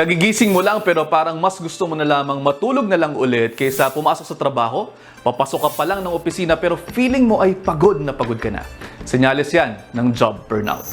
Kagigising mo lang pero parang mas gusto mo na lamang matulog na lang ulit kaysa pumasok sa trabaho, papasok ka pa lang ng opisina pero feeling mo ay pagod na pagod ka na. Senyales yan ng job burnout.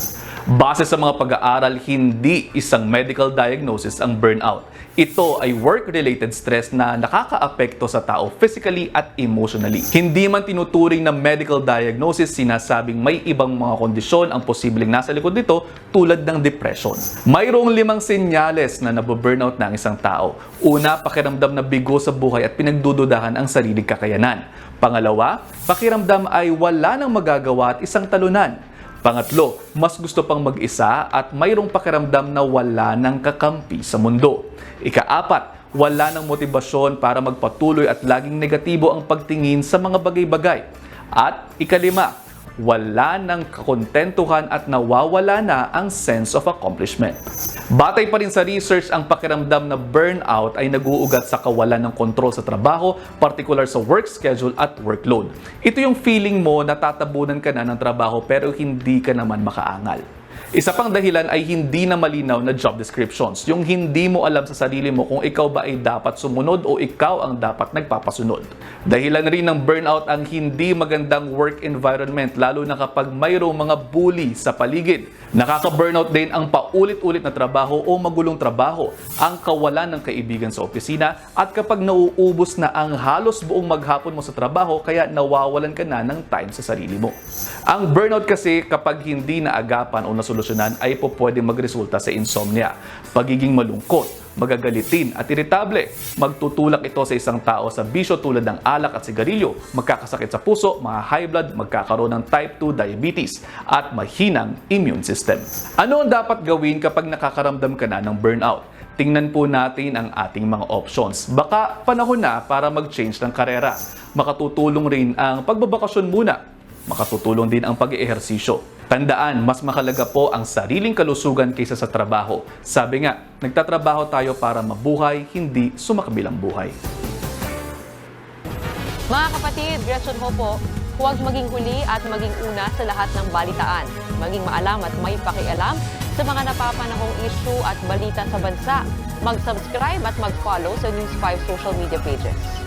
Base sa mga pag-aaral, hindi isang medical diagnosis ang burnout. Ito ay work-related stress na nakakaapekto sa tao physically at emotionally. Hindi man tinuturing na medical diagnosis, sinasabing may ibang mga kondisyon ang posibleng nasa likod nito tulad ng depression. Mayroong limang senyales na nababurnout na ang isang tao. Una, pakiramdam na bigo sa buhay at pinagdududahan ang sariling kakayanan. Pangalawa, pakiramdam ay wala nang magagawa at isang talunan. Pangatlo, mas gusto pang mag-isa at mayroong pakiramdam na wala ng kakampi sa mundo. Ikaapat, wala ng motibasyon para magpatuloy at laging negatibo ang pagtingin sa mga bagay-bagay. At ikalima, wala ng kakontentuhan at nawawala na ang sense of accomplishment. Batay pa rin sa research, ang pakiramdam na burnout ay naguugat sa kawalan ng kontrol sa trabaho, particular sa work schedule at workload. Ito yung feeling mo na tatabunan ka na ng trabaho pero hindi ka naman makaangal. Isa pang dahilan ay hindi na malinaw na job descriptions. Yung hindi mo alam sa sarili mo kung ikaw ba ay dapat sumunod o ikaw ang dapat nagpapasunod. Dahilan rin ng burnout ang hindi magandang work environment lalo na kapag mayroong mga bully sa paligid. Nakaka-burnout din ang paulit-ulit na trabaho o magulong trabaho, ang kawalan ng kaibigan sa opisina at kapag nauubos na ang halos buong maghapon mo sa trabaho kaya nawawalan ka na ng time sa sarili mo. Ang burnout kasi kapag hindi naagapan o nasolusyonan ay po pwedeng magresulta sa insomnia, pagiging malungkot, magagalitin at iritable. Magtutulak ito sa isang tao sa bisyo tulad ng alak at sigarilyo, magkakasakit sa puso, mga high blood, magkakaroon ng type 2 diabetes at mahinang immune system. Ano ang dapat gawin kapag nakakaramdam ka na ng burnout? Tingnan po natin ang ating mga options. Baka panahon na para mag-change ng karera. Makatutulong rin ang pagbabakasyon muna makatutulong din ang pag-eehersisyo. Tandaan, mas makalaga po ang sariling kalusugan kaysa sa trabaho. Sabi nga, nagtatrabaho tayo para mabuhay, hindi sumakabilang buhay. Mga kapatid, Gretchen ho po, huwag maging huli at maging una sa lahat ng balitaan. Maging maalam at may pakialam sa mga napapanahong issue at balita sa bansa. Mag-subscribe at mag-follow sa News 5 social media pages.